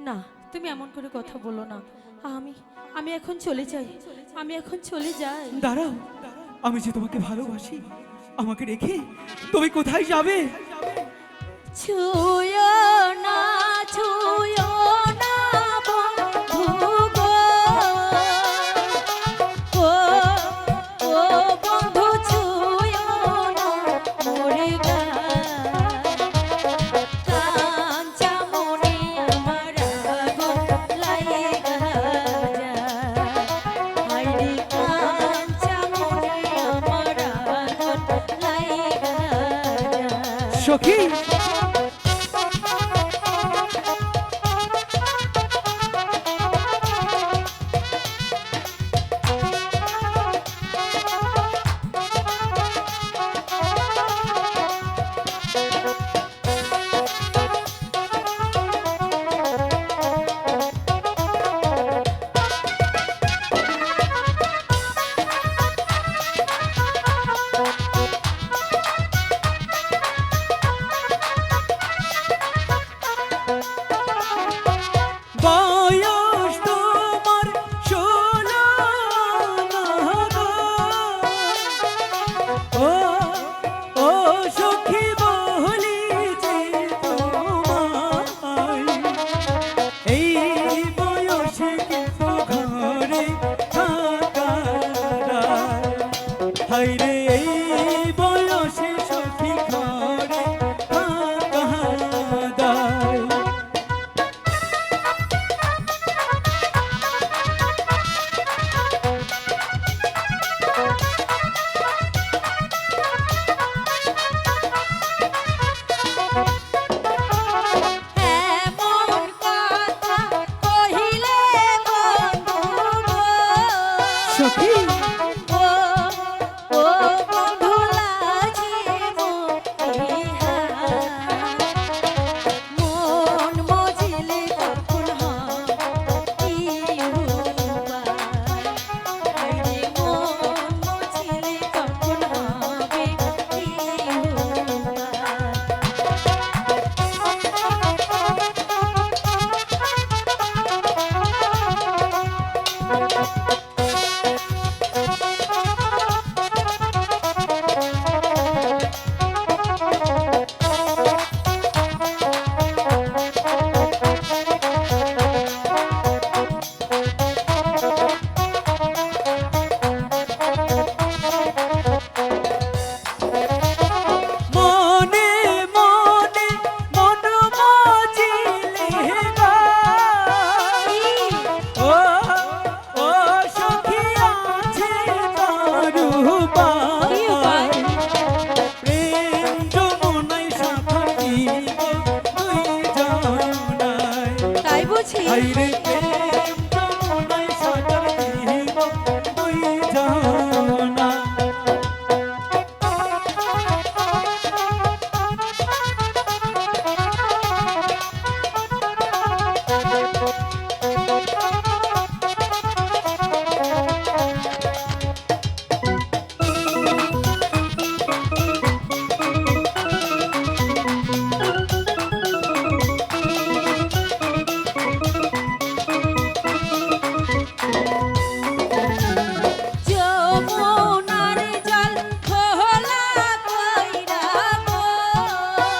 না তুমি এমন করে কথা বলো না। আমি আমি এখন চলে যাই আমি এখন চলে যাই। দাঁড়াও আমি যে তোমাকে ভালোবাসি আমাকে রেখে তুমি কোথায় যাবে? ছোয়া সখী? ஹைரே Hayri